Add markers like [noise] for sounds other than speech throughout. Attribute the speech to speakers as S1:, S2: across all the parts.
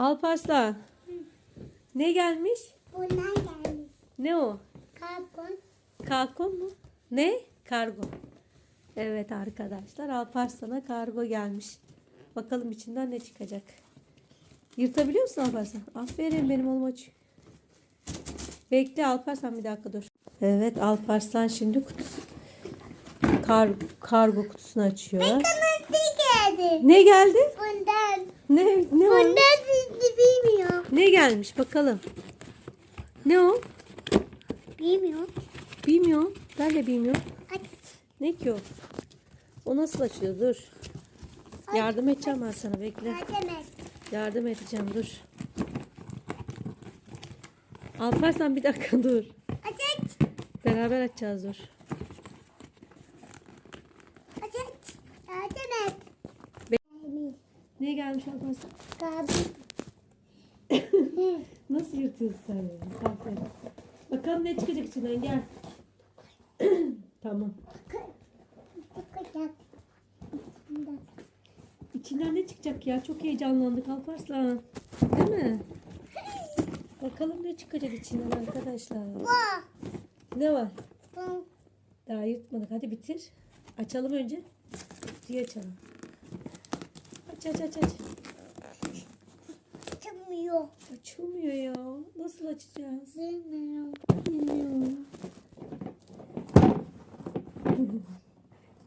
S1: Alparslan. Ne gelmiş?
S2: Bundan gelmiş.
S1: Ne o?
S2: Karbon.
S1: Kalkon mu? Ne? Kargo. Evet arkadaşlar Alparslan'a kargo gelmiş. Bakalım içinden ne çıkacak. Yırtabiliyor musun Alparslan? Aferin benim oğlum aç. Bekle Alparslan bir dakika dur. Evet Alparslan şimdi kutusu. Kar, kargo kutusunu açıyor.
S2: Nasıl geldi?
S1: Ne geldi?
S2: Bundan.
S1: Ne ne var?
S2: Bundan sizi bilmiyor.
S1: Ne gelmiş bakalım. Ne o?
S2: Bilmiyor.
S1: Bilmiyorum. Ben de bilmiyorum.
S2: Aç.
S1: Ne ki o? O nasıl açılıyor? Dur. Yardım edeceğim ben sana bekle.
S2: Ademet.
S1: Yardım edeceğim dur. Alparslan bir dakika [laughs] dur.
S2: Aç aç.
S1: Beraber açacağız dur.
S2: Aç aç. Ademet.
S1: Ne gelmiş Alparslan? Nasıl yırtıyorsun sen ya? Aferin. Bakalım ne çıkacak içinden gel. [clears throat] tamam. İçinden ne çıkacak ya? Çok heyecanlandık Alparslan. Değil mi? Bakalım ne çıkacak içinden arkadaşlar. Ne var? Daha yırtmadık. Hadi bitir. Açalım önce. Kutuyu açalım. Aç aç aç aç.
S2: Çıkmıyor.
S1: Açılmıyor ya. Nasıl açacağız?
S2: Bilmiyorum.
S1: Bilmiyorum. [laughs]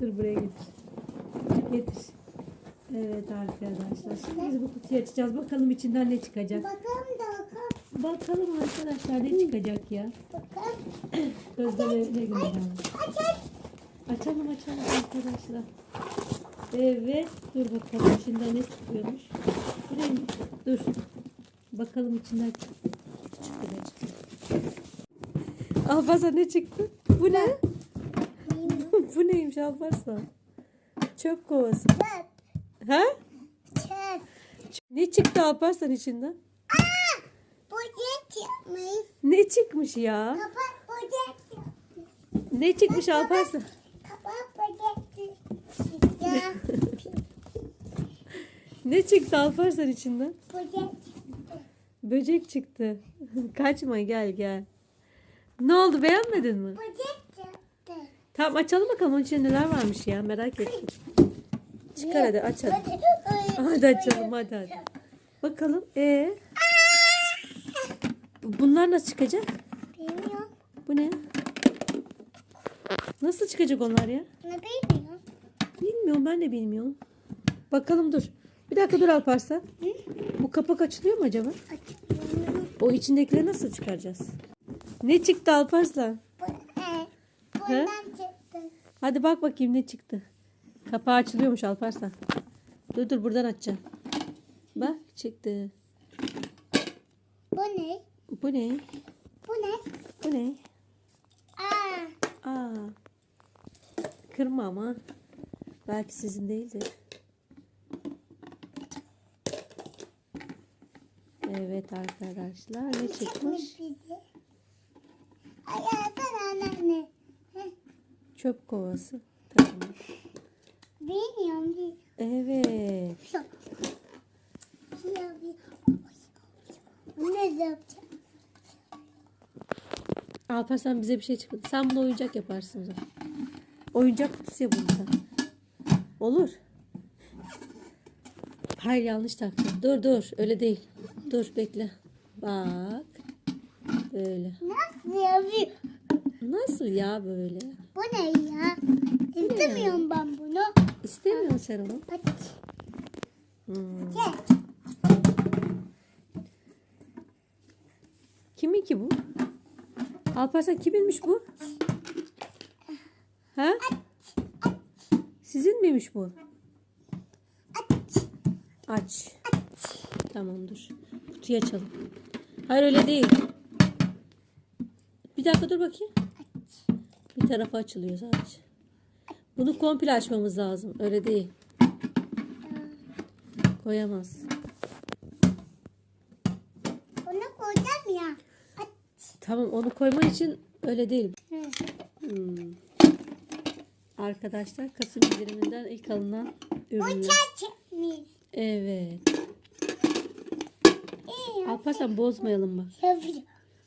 S1: Dur buraya getir. Getir. Evet arkadaşlar. Şimdi biz bu kutuyu açacağız. Bakalım içinden ne çıkacak.
S2: Bakalım da bakalım.
S1: Bakalım arkadaşlar ne çıkacak ya.
S2: Bakalım. [clears throat]
S1: Gözleme ne gönderelim.
S2: Aç aç.
S1: Açalım açalım arkadaşlar. Evet. Dur bakalım içinden ne çıkıyormuş. Bu neymiş? Dur. Bakalım içinden çıktı ne çıktı. Alparslan ne çıktı? Bu ne? [laughs] Bu neymiş Alparslan? Çöp kovası.
S2: Çöp.
S1: Ha?
S2: Çöp.
S1: Ne çıktı Alparslan içinden?
S2: Bu ne çıkmış?
S1: Ya?
S2: Kapak bu ne çıkmış?
S1: Alparslan? [laughs]
S2: Kapak bu ne
S1: çıktı Alparslan içinden?
S2: Bu?
S1: Böcek çıktı. [laughs] Kaçma gel gel. Ne oldu beğenmedin mi?
S2: Ne çıktı?
S1: Tamam açalım bakalım onun içinde neler varmış ya merak ettim. Çıkar hadi aç hadi. Hadi açalım hadi hadi. Bakalım. Ee? Bunlar nasıl çıkacak?
S2: Bilmiyorum.
S1: Bu ne? Nasıl çıkacak onlar ya?
S2: Ne bilmiyorum.
S1: Bilmiyorum ben de bilmiyorum. Bakalım dur. Bir dakika dur Alparslan. Bu kapak açılıyor mu acaba?
S2: Açıklıyorum.
S1: O içindekileri nasıl çıkaracağız? Ne çıktı Alparslan?
S2: Bu? Bundan çıktı.
S1: Hadi bak bakayım ne çıktı. Kapağı açılıyormuş Alparslan. Dur dur buradan açacağım. Bak çıktı.
S2: Bu ne?
S1: Bu ne?
S2: Bu ne?
S1: Bu ne?
S2: Aa.
S1: Aa. Kırma ama. Belki sizin değildir. Evet arkadaşlar ne çıkmış?
S2: Hayatın anneanne.
S1: Çöp kovası. Tamam.
S2: Bilmiyorum.
S1: Evet.
S2: Ne yapacağım?
S1: Alparslan bize bir şey çıkmadı. Sen bunu oyuncak yaparsın o zaman. Oyuncak kutusu yapalım sen. Olur. Hayır yanlış taktın. Dur dur öyle değil. Dur bekle. Bak. Böyle.
S2: Nasıl yapıyor?
S1: Nasıl ya böyle?
S2: Bu ne ya? İstemiyorum ben bunu.
S1: İstemiyorsun sen onu.
S2: Aç.
S1: Hmm. Kimin ki bu? Alparslan kiminmiş bu? Ha? Sizin miymiş bu?
S2: Aç.
S1: Aç. Tamam dur. Kutuyu açalım. Hayır öyle değil. Bir dakika dur bakayım. Bir tarafı açılıyor sadece. Bunu komple açmamız lazım. Öyle değil. Koyamaz.
S2: Bunu koyacağım ya. Aç.
S1: Tamam onu koyman için öyle değil. Hmm. Arkadaşlar Kasım indiriminden ilk alınan ürünler. Evet. Alparslan bozmayalım bak.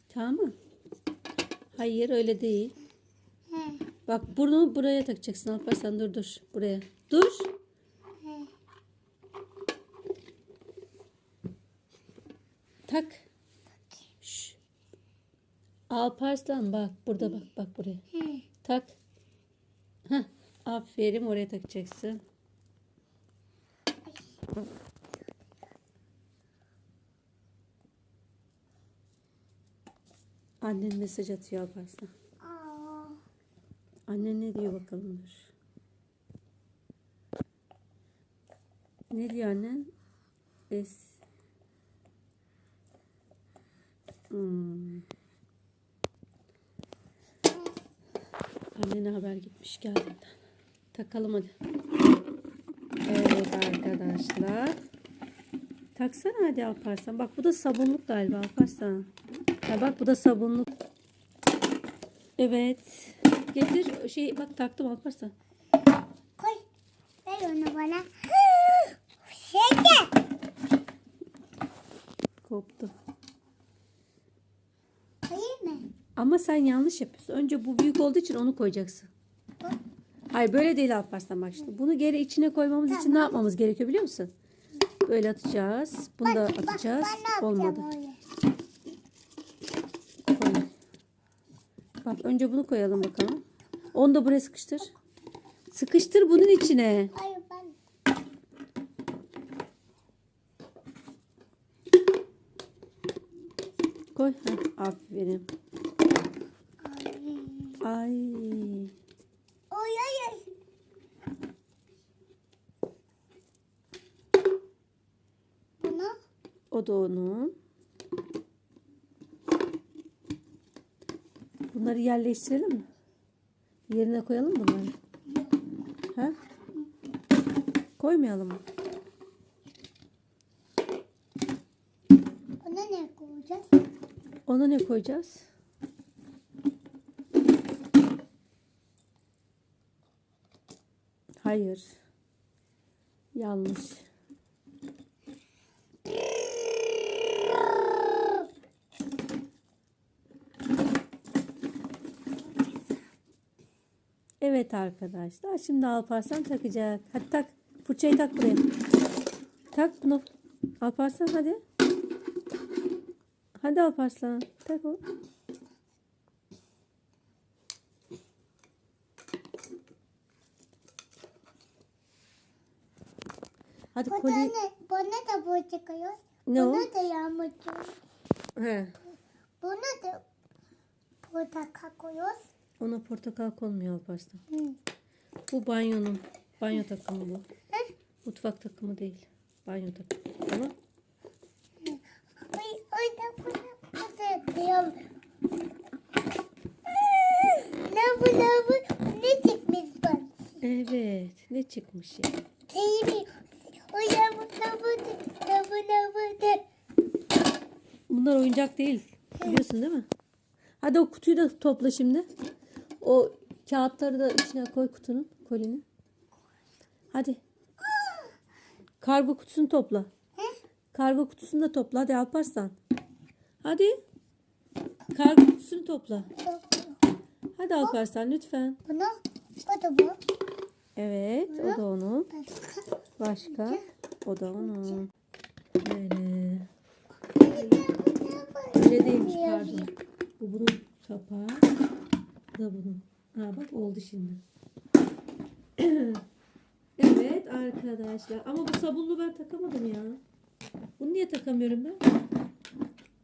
S1: Tamam mı? Hayır öyle değil.
S2: He.
S1: Bak bunu buraya takacaksın Alparslan dur dur. Buraya. Dur.
S2: He.
S1: Tak. Şş. Alparslan bak burada bak bak buraya.
S2: He.
S1: Tak. Heh, aferin oraya takacaksın. Annen mesaj atıyor Alparslan.
S2: Aa.
S1: Annen ne diyor bakalım dur. Ne diyor annen? Es. Hmm. Annene haber gitmiş geldiğinden. Takalım hadi. Evet arkadaşlar. Taksana hadi Alparslan. Bak bu da sabunluk galiba Alparslan. Ya bak bu da sabunluk. Evet. Getir şey bak taktım Alparslan.
S2: Koy. Ver onu bana. Şeker.
S1: Koptu.
S2: Koyayım mı?
S1: Ama sen yanlış yapıyorsun. Önce bu büyük olduğu için onu koyacaksın.
S2: Bu.
S1: Hayır böyle değil Alparslan bak şimdi. Bunu geri içine koymamız için ne yapmamız gerekiyor biliyor musun? Böyle atacağız. Bunu da atacağız.
S2: ne
S1: Olmadı.
S2: yapacağım öyle?
S1: Koy. Bak önce bunu koyalım bakalım. Onu da buraya sıkıştır. Sıkıştır bunun içine.
S2: Hayır ben.
S1: Koy. Heh, aferin.
S2: Ay.
S1: Ay.
S2: Oy ay ay. Bunu
S1: O da onun. Bunları yerleştirelim mi? Yerine koyalım mı bunları. Ha? Koymayalım mı?
S2: ona ne koyacağız?
S1: Ona ne koyacağız? Hayır. Yanlış. Evet arkadaşlar. Şimdi Alparslan takacak. Hadi tak. Fırçayı tak buraya. Tak bunu. Alparslan hadi. Hadi Alparslan. Tak o. Hadi
S2: Bu
S1: koli.
S2: tane bana da bu çıkıyoruz.
S1: Ne o?
S2: Buna da yağmur
S1: He.
S2: Buna da portakal koyuyoruz.
S1: Ona portakal konmuyor Alparslan. Bu banyonun. Banyo takımı bu. Mutfak takımı değil. Banyo takımı. Tamam.
S2: Ay, ay da yapıyorum? Ne çıkmış ben?
S1: Evet. Ne çıkmış ya?
S2: Seyri. O ya bu ne bu ne bu ne bu ne?
S1: Bunlar oyuncak değil. Biliyorsun değil mi? Hadi o kutuyu da topla şimdi. O kağıtları da içine koy kutunun, kolinin. Hadi. Kargo kutusunu topla. Kargo kutusunu da topla. Hadi Alparslan. Hadi. Kargo kutusunu topla. Hadi Alparslan lütfen.
S2: Bunu, o da bu.
S1: Evet o da onun.
S2: Başka.
S1: O da onun. Böyle. Öyle değilmiş pardon. Bu bunun kapağı. Da bunun. Ha bak oldu şimdi. [clears throat] evet arkadaşlar. Ama bu sabunlu ben takamadım ya. Bunu niye takamıyorum ben?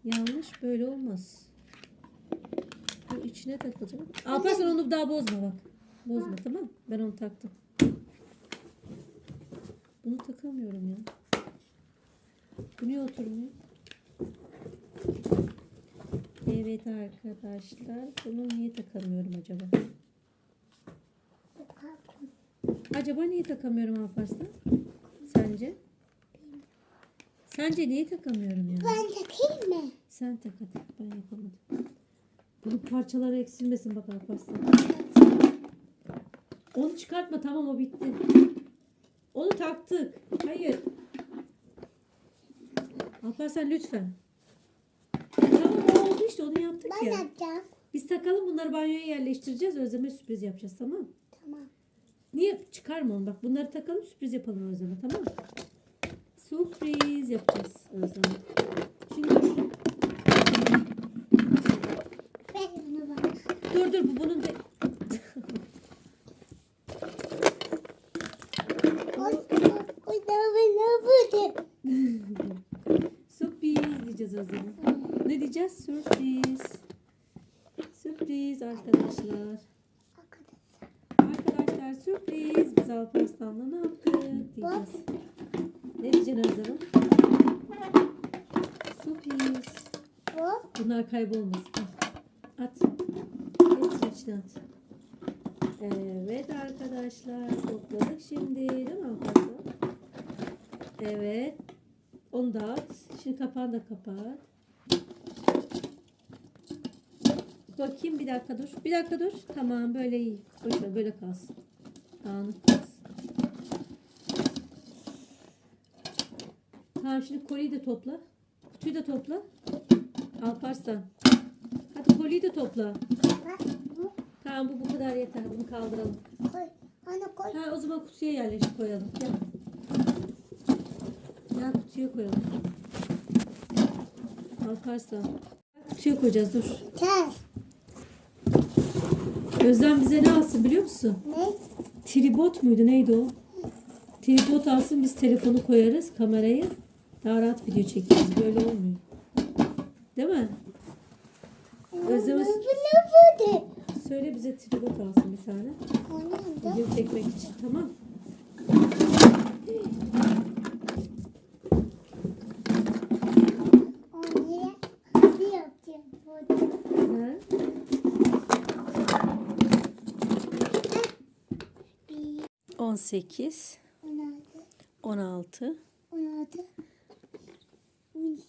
S1: Yanlış böyle olmaz. Bu içine takılacak. Alparslan onu daha bozma bak. Bozma tamam Ben onu taktım. Bunu takamıyorum ya. Bu niye oturmuyor? Evet arkadaşlar. Bunu niye takamıyorum acaba? Acaba niye takamıyorum Alparslan? Sence? Sence niye takamıyorum ya?
S2: Ben takayım mı?
S1: Sen tak hadi. Ben yapamadım. Bunun parçaları eksilmesin bak Alparslan. Onu çıkartma tamam o bitti. Onu taktık. Hayır. Alparslan lütfen. İşte onu yaptık
S2: Ben
S1: ya.
S2: yapacağım.
S1: Biz takalım bunları banyoya yerleştireceğiz. Özlem'e sürpriz yapacağız tamam mı?
S2: Tamam.
S1: Niye çıkarma onu bak bunları takalım sürpriz yapalım Özlem'e tamam mı? Sürpriz yapacağız Özlem'e. Şimdi dur.
S2: Ver onu bana.
S1: Dur dur bu bunun de...
S2: O, da bana vurdu. [laughs]
S1: Sürpriz diyeceğiz Özlem'e. Ne diyeceğiz? Sürpriz. Sürpriz arkadaşlar. Arkadaşlar sürpriz. Biz Alparslan'la ne yaptık diyeceğiz. Ne diyeceksin Özlem'e? Sürpriz.
S2: Bu.
S1: Bunlar kaybolmasın. At. Hepsini içine at. Evet arkadaşlar topladık şimdi değil mi? Evet. Onu da at. Şimdi kapağını da kapat. Bakayım bir dakika dur. Bir dakika dur. Tamam böyle iyi. Boş ver böyle kalsın. Dağınık kalsın. Tamam şimdi koliyi de topla. Kutuyu da topla. Alparslan. Hadi koliyi de topla. Tamam bu bu kadar yeter. Bunu kaldıralım.
S2: Koy.
S1: Ha o zaman kutuya yerleştir koyalım. Gel. Gel kutuya koyalım. Alparslan. Kutuya koyacağız dur.
S2: Ters.
S1: Özlem bize ne alsın biliyor musun?
S2: Ne?
S1: Tribot muydu neydi o? Tribot alsın biz telefonu koyarız kamerayı. Daha rahat video çekeriz. Böyle olmuyor. Değil mi? Özlem söyle bize tribot alsın bir tane. Video çekmek için tamam.
S2: O nereye? Bir yapacağım. Burada.
S1: Ha?
S2: Bir.
S1: 18,
S2: On altı.
S1: 16,
S2: On altı. On yedi.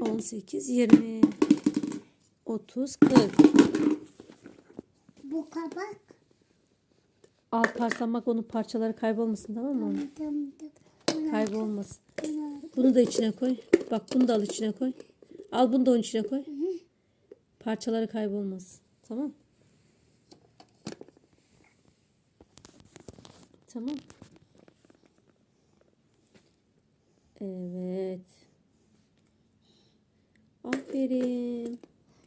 S1: 18, 20, 30, 40.
S2: Bu kabak.
S1: Alparslan bak onun parçaları kaybolmasın tamam mı?
S2: Tamam tamam.
S1: Kaybolmasın. Bunu da içine koy. Bak bunu da al içine koy. Al bunu da onun içine koy. Parçaları kaybolmasın. Tamam. Tamam. Evet. Aferin.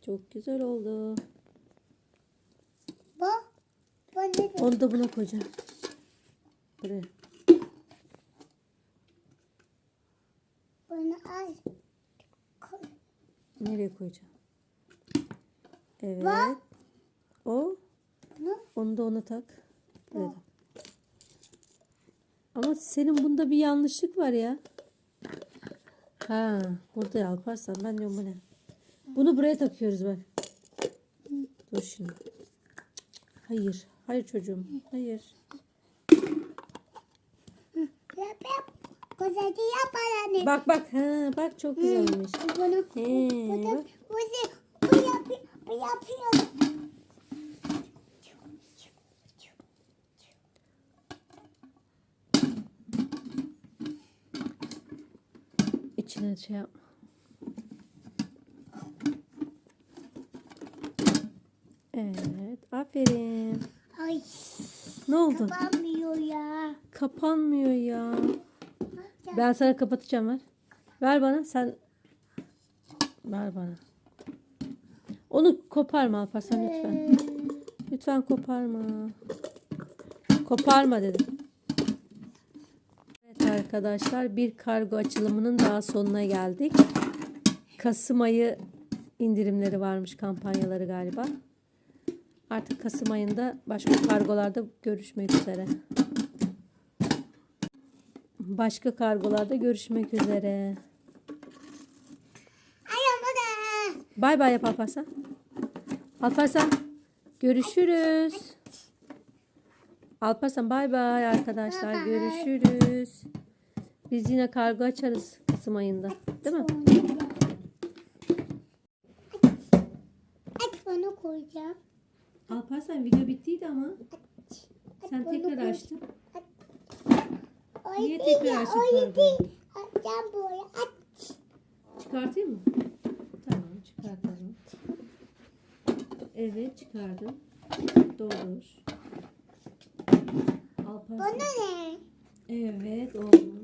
S1: Çok güzel oldu.
S2: Bu. Bu ne?
S1: Onu da buna koyacağım. Buraya.
S2: Bunu al. Koy.
S1: Nereye koyacağım? Evet.
S2: Bak.
S1: O.
S2: Bunu.
S1: Onu da ona tak. Tak. Ama senin bunda bir yanlışlık var ya. Ha, burada Alparslan. Ben diyorum bu ne? Bunu buraya takıyoruz bak. Dur şimdi. Hayır. Hayır çocuğum. Hayır.
S2: Yap yap. Güzelce yap anne.
S1: Bak bak. Ha, bak çok güzel olmuş.
S2: Bunu.
S1: He,
S2: da.
S1: bak.
S2: Bu da. Bu yapıyor. Bu yapıyor.
S1: İçine şey yapma. Evet. Aferin.
S2: Ay.
S1: Ne oldu?
S2: Kapanmıyor ya.
S1: Kapanmıyor ya. Ben sana kapatacağım ver. Ver bana sen. Ver bana. Onu koparma Alparslan lütfen. Lütfen koparma. Koparma dedim. Arkadaşlar bir kargo açılımının daha sonuna geldik. Kasım ayı indirimleri varmış kampanyaları galiba. Artık Kasım ayında başka kargolarda görüşmek üzere. Başka kargolarda görüşmek üzere. Bay bay yap Alparslan. Alparslan görüşürüz. Alparslan bay bay arkadaşlar görüşürüz. Biz yine kargo açarız Kasım ayında. Değil mi?
S2: Aç bunu koyacağım.
S1: Alparslan video bittiydi ama.
S2: Aç
S1: Sen
S2: bunu
S1: tekrar
S2: koy.
S1: açtın.
S2: O
S1: Niye
S2: değil
S1: tekrar
S2: ya,
S1: açtın
S2: o
S1: kargoyu?
S2: değil. Açacağım böyle. Aç.
S1: Çıkartayım mı? Tamam çıkartalım. Evet çıkardım. Doldur. Alparslan.
S2: Bana ne?
S1: Evet oğlum.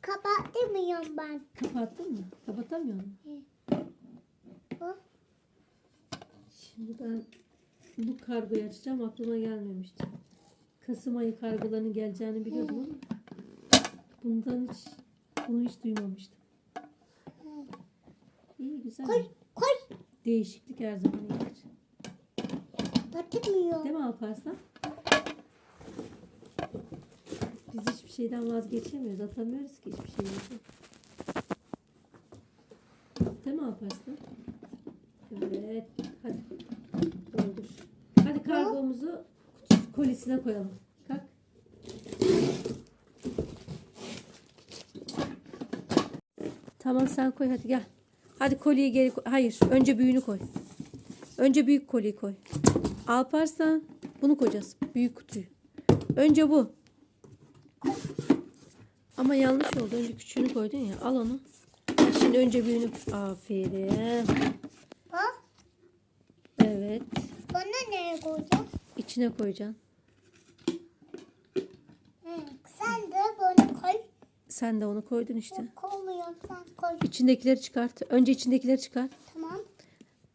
S2: Kapatamıyorum ben.
S1: Kapattın mı? Kapatamıyor musun?
S2: Bu.
S1: Şimdi ben bu kargoyu açacağım aklıma gelmemişti. Kasım ayı kargolarının geleceğini biliyordum ama bundan hiç bunu hiç duymamıştım. Güzel.
S2: Koy, koy.
S1: Değişiklik her zaman iyidir.
S2: Batırmıyor.
S1: Değil mi Alparslan? Biz hiçbir şeyden vazgeçemiyoruz. Atamıyoruz ki hiçbir şeyimizi. Değil mi Alparslan? Evet. Hadi. Doldur. Hadi kargomuzu kolisine koyalım. Kalk. Tamam sen koy hadi gel. Hadi koliyi geri koy. Hayır. Önce büyüğünü koy. Önce büyük koliyi koy. Alparslan bunu koyacağız. Büyük kutuyu. Önce bu. Ama yanlış oldu. Önce küçüğünü koydun ya. Al onu. Şimdi önce büyüğünü. Aferin.
S2: Bak.
S1: Evet.
S2: Bana nereye koyacağım?
S1: İçine koyacaksın.
S2: Sen de bunu koy.
S1: Sen de onu koydun işte.
S2: Ben koy.
S1: İçindekileri çıkart. Önce içindekileri çıkar.
S2: Tamam.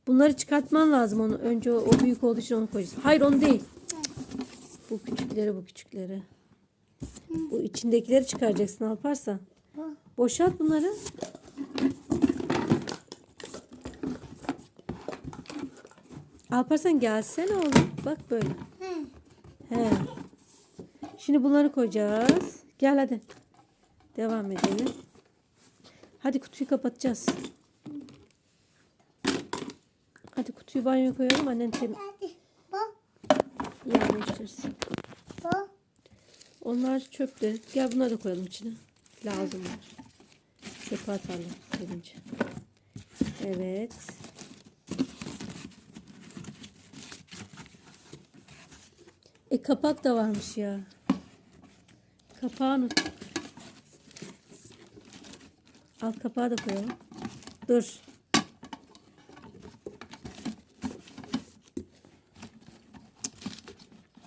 S1: Bunları çıkartman lazım onu. Önce o, o büyük olduğu için onu koyacağız. Hayır onu değil. Bu küçükleri bu küçükleri. Bu içindekileri çıkaracaksın Alparslan.
S2: Bu.
S1: Boşalt bunları. Alparslan gelsene oğlum. Bak böyle.
S2: Hı.
S1: He. Şimdi bunları koyacağız. Gel hadi. Devam edelim. Hadi kutuyu kapatacağız. Hadi kutuyu banyoya koyalım. Annen tem yerleştirsin. Onlar çöpte. Gel bunları da koyalım içine. Lazımlar. Çöpe atalım gelince. Evet. E kapak da varmış ya. Kapağı unuttuk. Al kapağı da koyalım. Dur.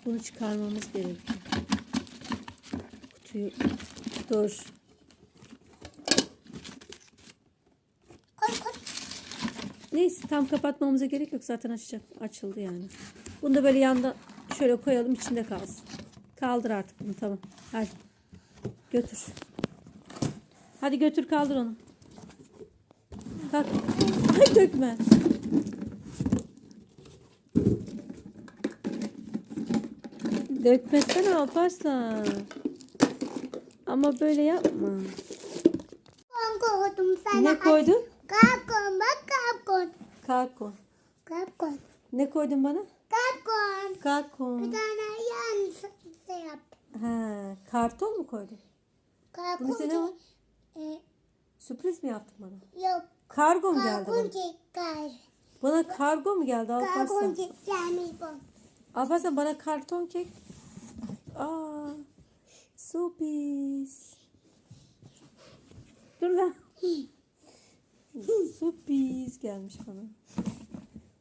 S1: Bunu çıkarmamız gerekiyor. Kutuyu dur. Neyse tam kapatmamıza gerek yok zaten açacak. Açıldı yani. Bunu da böyle yanda şöyle koyalım içinde kalsın. Kaldır artık bunu tamam. Hadi. Götür. Hadi götür kaldır onu. Kalk. [laughs] Ay dökme. Dökmesene Alparslan. Ama böyle yapma.
S2: Ben koydum sana.
S1: Ne koydun?
S2: Kapkon bak kapkon.
S1: Kakon.
S2: Kapkon.
S1: Ne koydun bana?
S2: Kapkon.
S1: Kakon.
S2: Bir tane yan şey yap.
S1: Ha, karton mu koydun? Bunun içinde ne var?
S2: E,
S1: Sürpriz mi yaptın bana?
S2: yok.
S1: Kargo mu geldi bana?
S2: çıkar.
S1: Bana kargo mu geldi
S2: Kapkon
S1: Alparslan?
S2: çıkarmış bu.
S1: Alparslan bana karton kek. Aa, sürpriz. Dur lan. sürpriz gelmiş bana.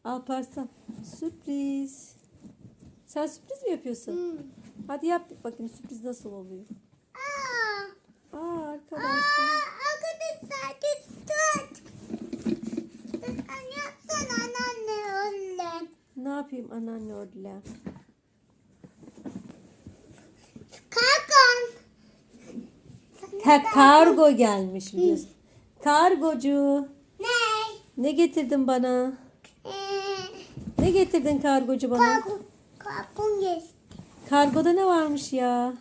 S1: Alparslan sürpriz. Sen sürpriz mi yapıyorsun?
S2: Hmm.
S1: Hadi yap bakayım sürpriz nasıl oluyor. Arkadaşlar.
S2: Arkadaşlar tut. Sen yapsana anneanne öyle.
S1: Ne yapayım anneanne orada?
S2: Kapkon.
S1: Ka kargo gelmiş biliyorsun. Kargocu.
S2: Ne?
S1: Ne getirdin bana?
S2: Ee,
S1: Ne getirdin kargocu bana?
S2: Kapkon yes.
S1: Kargoda ne varmış ya?